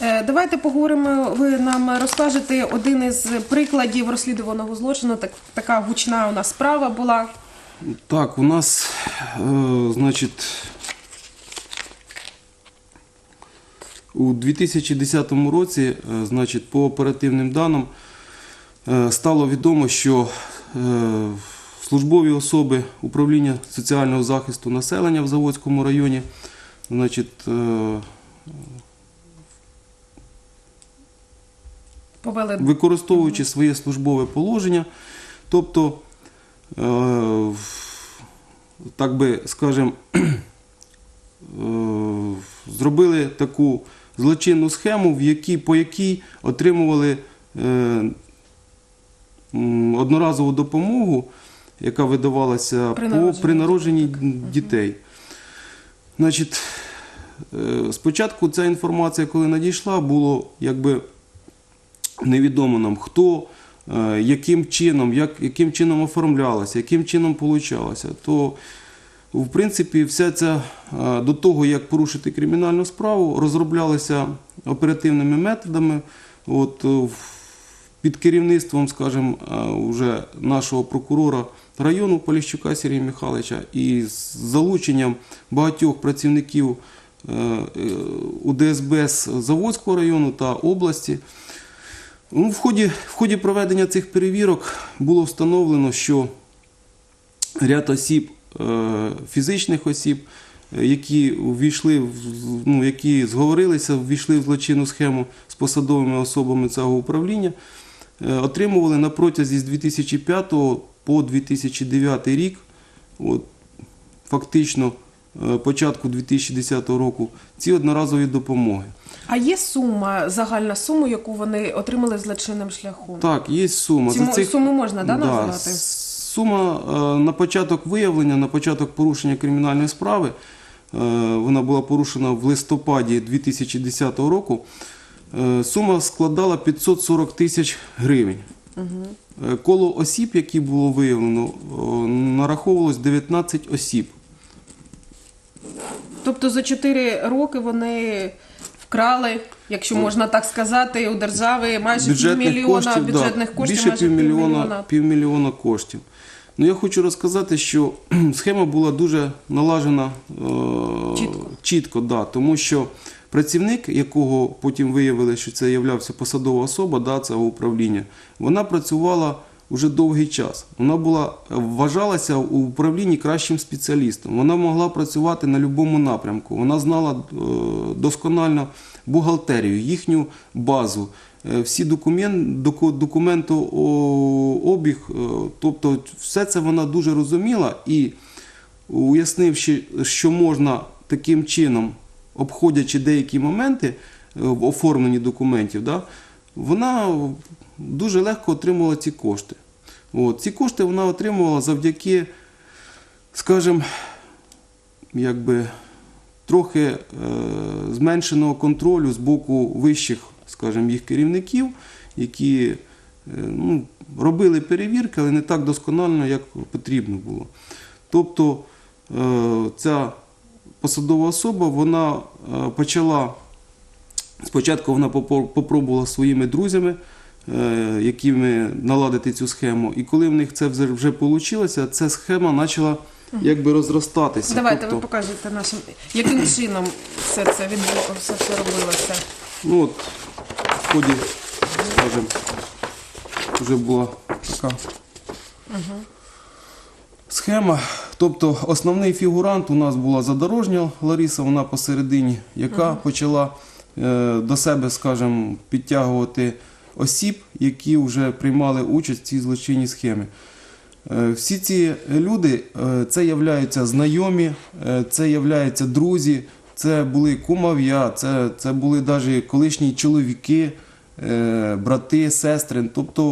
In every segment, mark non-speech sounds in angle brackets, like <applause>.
Е, Давайте поговоримо. Ви нам розкажете один із прикладів розслідуваного злочину. Так, така гучна у нас справа була. Так, у нас, е, значить, у 2010 році, е, значить, по оперативним даним стало відомо, що службові особи управління соціального захисту населення в Заводському районі, значить, Повели використовуючи своє службове положення, тобто, е, так би скажемо, е, зробили таку злочинну схему, в якій, по якій отримували е, одноразову допомогу, яка видавалася При по, народженні при народженні дітей, дітей. Значить, е, спочатку ця інформація, коли надійшла, було якби невідомо нам, хто, е, яким чином, як, яким чином оформлялося, яким чином получалося. То, в принципі, вся ця е, до того, як порушити кримінальну справу, розроблялася оперативними методами. От, е, під керівництвом, скажімо, уже нашого прокурора району Поліщука Сергія Михайловича і з залученням багатьох працівників УДСБ з Заводського району та області. Ну, в, ході, в ході проведення цих перевірок було встановлено, що ряд осіб, е, фізичних осіб, е, які ввійшли, ну, які зговорилися, ввійшли в злочинну схему з посадовими особами цього управління, е, отримували на протязі з 2005 по 2009 рік, от, фактично початку 2010 року, ці одноразові допомоги. А є сума, загальна сума, яку вони отримали злочинним шляхом? Так, є сума. Цю мо- суму можна, да, назвати? Сума е, на початок виявлення, на початок порушення кримінальної справи, е, вона була порушена в листопаді 2010 року. е, Сума складала 540 тисяч гривень. Е, Коло осіб, які було виявлено, нараховувалось 19 осіб. Тобто за 4 роки вони вкрали, якщо можна так сказати, у держави майже півмільйона бюджетних да, коштів, більше майже півмільйона, півмільйона. півмільйона коштів. Ну я хочу розказати, що <clears throat> схема була дуже налажена е, Чітко. чітко да, тому що працівник, якого потім виявили, що це являвся посадова особа да, цього управління, вона працювала вже довгий час. Вона була вважалася у управлінні кращим спеціалістом. Вона могла працювати на будь-якому напрямку. Вона знала е, досконально бухгалтерію, їхню базу, е, всі документ, доку- документообіг, е, тобто все це вона дуже розуміла і уяснивши, що можна таким чином, обходячи деякі моменти в оформленні документів, да, вона дуже легко отримувала ці кошти. От, ці кошти вона отримувала завдяки, скажімо, якби трохи е, зменшеного контролю з боку вищих, скажімо, їх керівників, які е, ну, робили перевірки, але не так досконально, як потрібно було. Тобто е, ця посадова особа вона е, почала спочатку вона попробувала своїми друзями, е, якими наладити цю схему. І коли в них це вже, вийшло, ця схема почала якби розростатися. Давайте ви Тобто, покажете нашим, яким чином все це відбулося, все це робилося. Ну от в ході, скажімо, вже була така схема. Тобто основний фігурант у нас була задорожня Лариса, вона посередині, яка почала е, до себе, скажімо, підтягувати осіб, які вже приймали участь в цій злочинній схемі. Е, Всі ці люди е, це являються знайомі, е, це являються друзі, це були кумов'я, це, це були навіть колишні чоловіки, е, брати, сестри. Тобто,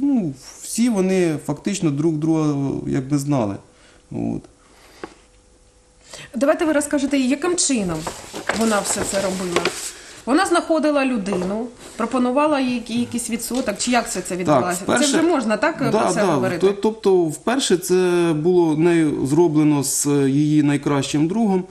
ну, всі вони фактично друг друга якби знали. От. Давайте ви розкажете, яким чином вона все це робила. Вона знаходила людину, пропонувала їй якийсь відсоток, чи як все це відбувалося? вперше- Це вже можна так про це говорити? Тобто, вперше це було нею зроблено з її найкращим другом.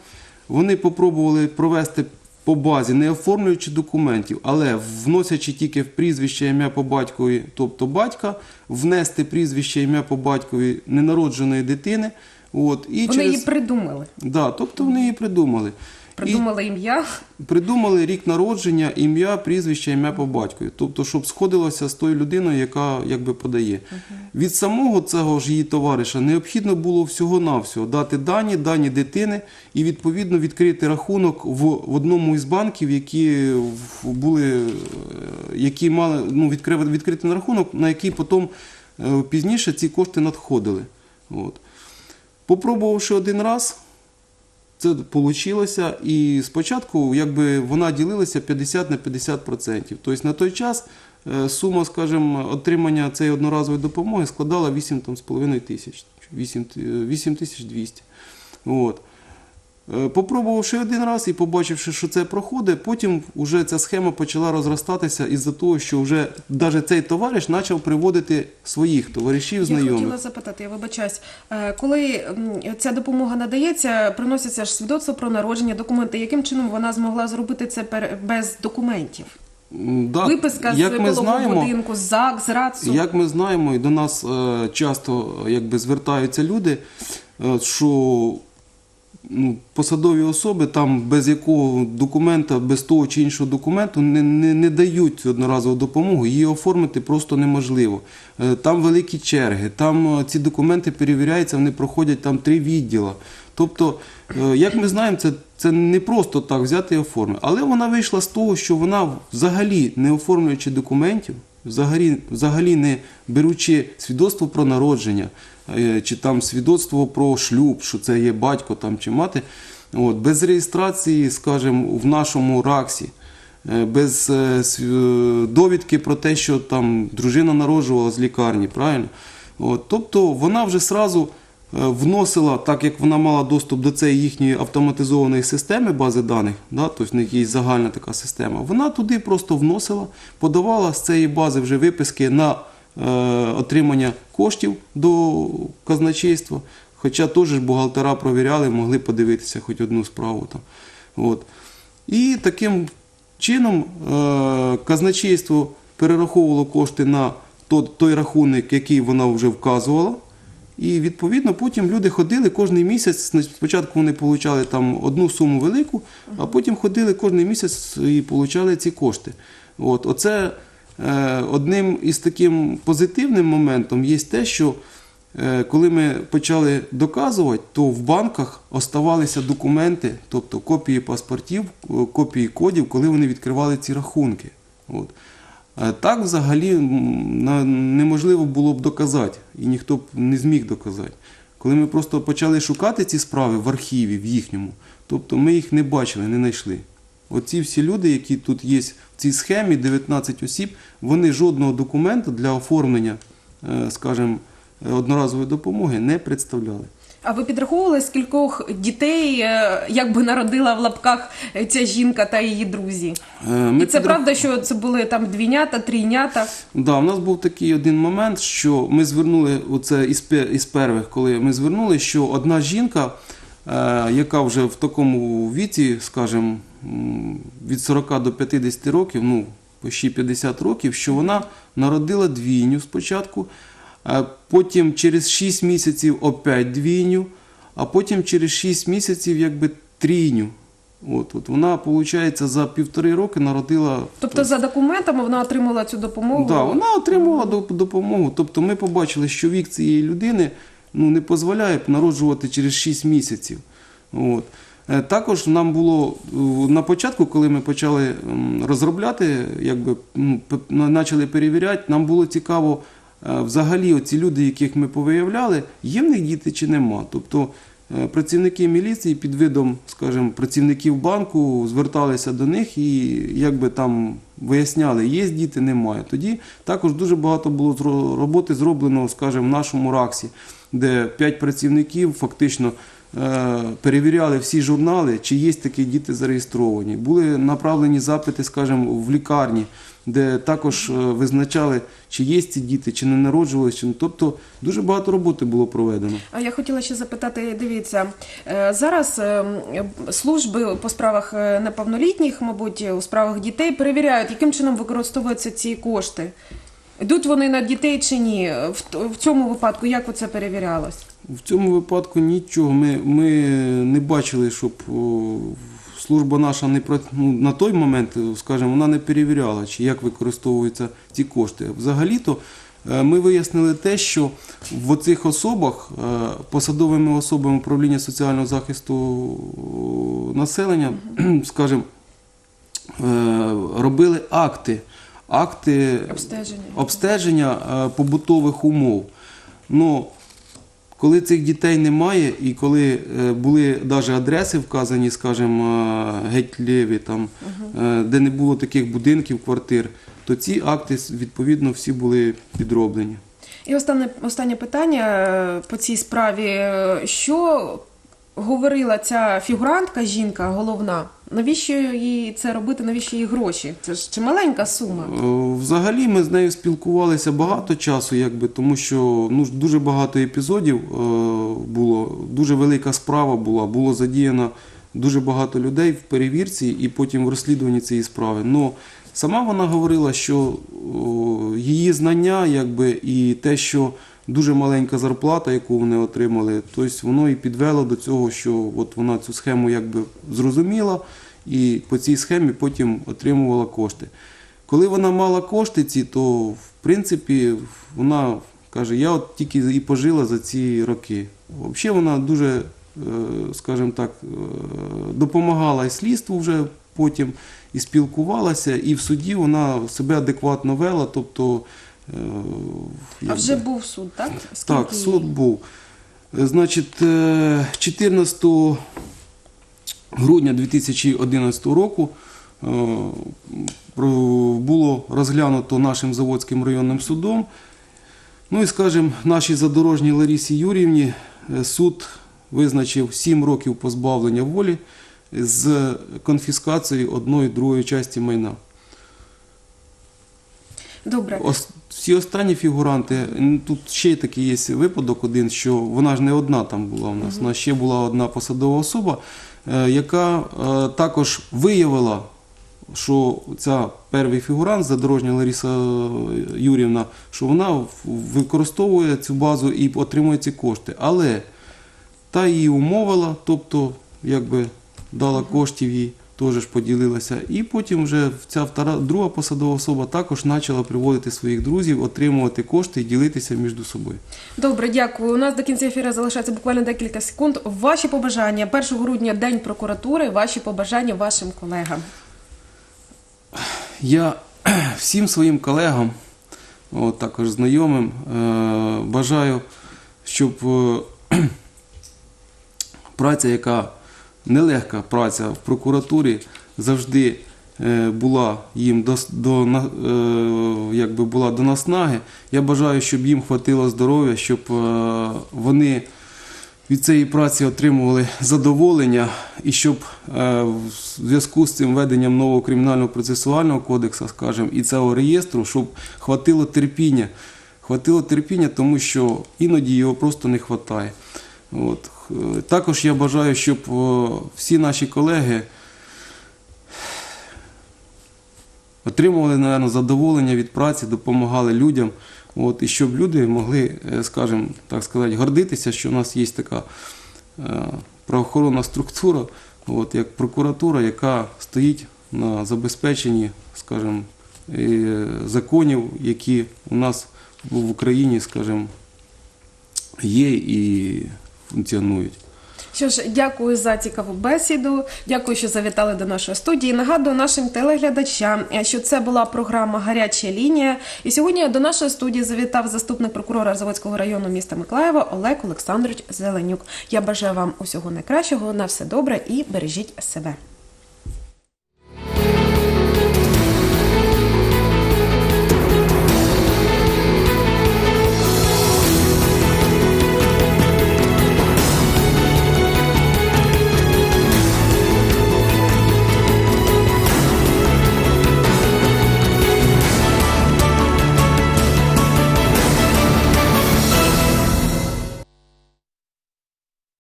Вони попробували провести по базі, не оформлюючи документів, але вносячи тільки в прізвище ім'я по батькові, тобто батька, внести прізвище ім'я по батькові ненародженої дитини. От, і Вони через... її придумали. да, тобто вони її придумали. Придумали ім'я. Придумали рік народження, ім'я, прізвище, ім'я по батькові. Тобто, щоб сходилося з тою людиною, яка якби подає. Від самого цього ж її товариша необхідно було всього-навсього дати дані, дані дитини і відповідно відкрити рахунок в, в одному із банків, які були, е, які мали ну, відкрив- відкрити на рахунок, на який потім е, пізніше ці кошти надходили. От. Попробувавши один раз, це вийшло, і спочатку якби вона ділилася 50 на 50%. Тобто на той час е, сума, скажімо, отримання цієї одноразової допомоги складала 8,5 тисяч, 8 т- 8200. От. Е, Попробувавши один раз і побачивши, що це проходить, потім вже ця схема почала розростатися із-за того, що вже навіть цей товариш почав приводити своїх товаришів, знайомих. Я хотіла запитати, я вибачаюсь, е, коли ця допомога надається, приносяться ж свідоцтво про народження, документи. Яким чином вона змогла зробити це без документів? Да, Виписка з як ми пологового знаємо, будинку, з ЗАГ, з РАЦУ. Як ми знаємо, і до нас е, часто якби, звертаються люди, що ну, посадові особи там без якого документа, без того чи іншого документу не, не, не дають одноразову допомогу, її оформити просто неможливо. Е, Там великі черги, там е, ці документи перевіряються, вони проходять там три відділа. Тобто, е, як ми знаємо, це, це не просто так взяти і оформити. Але вона вийшла з того, що вона взагалі не оформлюючи документів, взагалі, взагалі не беручи свідоцтво про народження, е, чи там свідоцтво про шлюб, що це є батько там, чи мати, от, без реєстрації, скажімо, в нашому РАКСі, е, без е, довідки про те, що там дружина народжувала з лікарні, правильно? От, тобто вона вже сразу вносила, так як вона мала доступ до цієї їхньої автоматизованої системи бази даних, да, тобто в них є загальна така система, вона туди просто вносила, подавала з цієї бази вже виписки на е, отримання коштів до казначейства. Хоча теж бухгалтера провіряли, могли подивитися хоч одну справу там. От. І таким чином е, казначейство перераховувало кошти на то- той рахунок, який вона вже вказувала. І відповідно потім люди ходили кожен місяць. Спочатку вони отримали там одну суму велику, а потім ходили кожен місяць і отримали ці кошти. От, оце е, одним із таким позитивним моментом є те, що е, коли ми почали доказувати, то в банках оставалися документи, тобто копії паспортів, е, копії кодів, коли вони відкривали ці рахунки. От. Е, Так взагалі неможливо було б доказати, і ніхто б не зміг доказати. Коли ми просто почали шукати ці справи в архіві, в їхньому, тобто ми їх не бачили, не знайшли. Оці всі люди, які тут є в цій схемі, 19 осіб, вони жодного документу для оформлення, е, скажімо, одноразової допомоги не представляли. А ви підраховували, скількох дітей е, якби народила в лапках е, ця жінка та її друзі? Е, Ми І це підрах- правда, що це були там двійнята, трійнята. Да, у нас був такий один момент, що ми звернули оце із, із первих, коли ми звернули, що одна жінка, е, яка вже в такому віці, скажімо, від 40 до 50 років, ну, почти 50 років, що вона народила двійню спочатку, потім через 6 місяців опять двійню, а потім через 6 місяців якби трійню. От, от вона, виходить, за півтори роки народила Тобто за документами вона отримала цю допомогу. Да, вона отримувала доп- допомогу. Тобто ми побачили, що вік цієї людини ну, не дозволяє народжувати через 6 місяців. От. Е, Також нам було е, на початку, коли ми почали розробляти, якби почали перевіряти, нам було цікаво взагалі оці люди, яких ми повиявляли, є в них діти чи нема. Тобто е, працівники міліції під видом, скажімо, працівників банку зверталися до них і якби там виясняли, є діти, немає. Тоді також дуже багато було роботи зроблено, скажімо, в нашому РАКСі, де 5 працівників фактично е, перевіряли всі журнали, чи є такі діти зареєстровані. Були направлені запити, скажімо, в лікарні, де також е, визначали, чи є ці діти, чи не народжувалися. чи не. Тобто дуже багато роботи було проведено. А я хотіла ще запитати, дивіться, е, зараз е, служби по справах неповнолітніх, мабуть, у справах дітей перевіряють, яким чином використовуються ці кошти. Йдуть вони на дітей чи ні? В, цьому випадку як це перевірялось? В цьому випадку нічого. Ми, ми не бачили, щоб служба наша не про ну, на той момент, скажімо, вона не перевіряла, чи як використовуються ці кошти. Взагалі-то е, ми вияснили те, що в оцих особах, е, посадовими особами управління соціального захисту населення, <clears throat> скажімо, е, робили акти. Акти Обстеження. обстеження е, побутових умов. Ну, коли цих дітей немає, і коли е, були навіть адреси вказані, скажімо, е, геть ліві, там, е, де не було таких будинків, квартир, то ці акти відповідно всі були підроблені. І останнє, останнє питання по цій справі. Що говорила ця фігурантка, жінка головна? Навіщо їй це робити? Навіщо їй гроші? Це ж чималенька сума. Е, Взагалі ми з нею спілкувалися багато часу, якби, тому що ну, дуже багато епізодів е, було, дуже велика справа була, було задіяно дуже багато людей в перевірці і потім в розслідуванні цієї справи. Ну, сама вона говорила, що о, її знання якби, і те, що дуже маленька зарплата, яку вони отримали, тобто воно і підвело до цього, що от вона цю схему якби зрозуміла і по цій схемі потім отримувала кошти. Коли вона мала кошти ці, то в принципі вона каже, я от тільки і пожила за ці роки. Взагалі вона дуже, е, скажімо так, е, допомагала і слідству вже потім, і спілкувалася, і в суді вона себе адекватно вела. Тобто, А якби- вже був суд, так? так, Скільки суд був. Е, Значить, е, 14 грудня 2011 року е, було розглянуто нашим Заводським районним судом. Ну і, скажімо, нашій задорожній Ларісі Юрівні е, суд визначив 7 років позбавлення волі з конфіскацією одної другої часті майна. Добре. Всі останні фігуранти, тут ще такий є випадок один, що вона ж не одна там була у нас. Нас ще була одна посадова особа, е, яка е, також виявила, що ця перший фігурант, задорожня Лариса Юрівна, що вона використовує цю базу і отримує ці кошти. Але та її умовила, тобто якби дала коштів їй, теж поділилася. І потім вже ця втора, друга посадова особа також почала приводити своїх друзів, отримувати кошти і ділитися між собою. Добре, дякую. У нас до кінця ефіру залишається буквально декілька секунд. Ваші побажання 1 грудня День прокуратури. Ваші побажання вашим колегам. Я <clears throat> всім своїм колегам, от, також знайомим, е, бажаю, щоб е, <clears throat> праця, яка нелегка праця в прокуратурі, завжди е, була їм до, до, е, якби була до наснаги. Я бажаю, щоб їм хватило здоров'я, щоб е, вони від цієї праці отримували задоволення, і щоб в зв'язку з цим введенням нового кримінального процесуального кодексу, скажімо, і цього реєстру, щоб хватило терпіння. Хватило терпіння, тому що іноді його просто не вистачає. От. Е, Також я бажаю, щоб всі наші колеги отримували, напевно, задоволення від праці, допомагали людям. От, і щоб люди могли, е, скажімо, так сказати, гордитися, що у нас є така е, правоохоронна структура, от, як прокуратура, яка стоїть на забезпеченні, скажімо, законів, які у нас в Україні, скажімо, є і функціонують. Що ж, дякую за цікаву бесіду. Дякую, що завітали до нашої студії. Нагадую нашим телеглядачам, е, що це була програма Гаряча лінія. І сьогодні до нашої студії завітав заступник прокурора Заводського району міста Миколаєва Олег Олександрович Зеленюк. Я бажаю вам усього найкращого, на все добре і бережіть себе.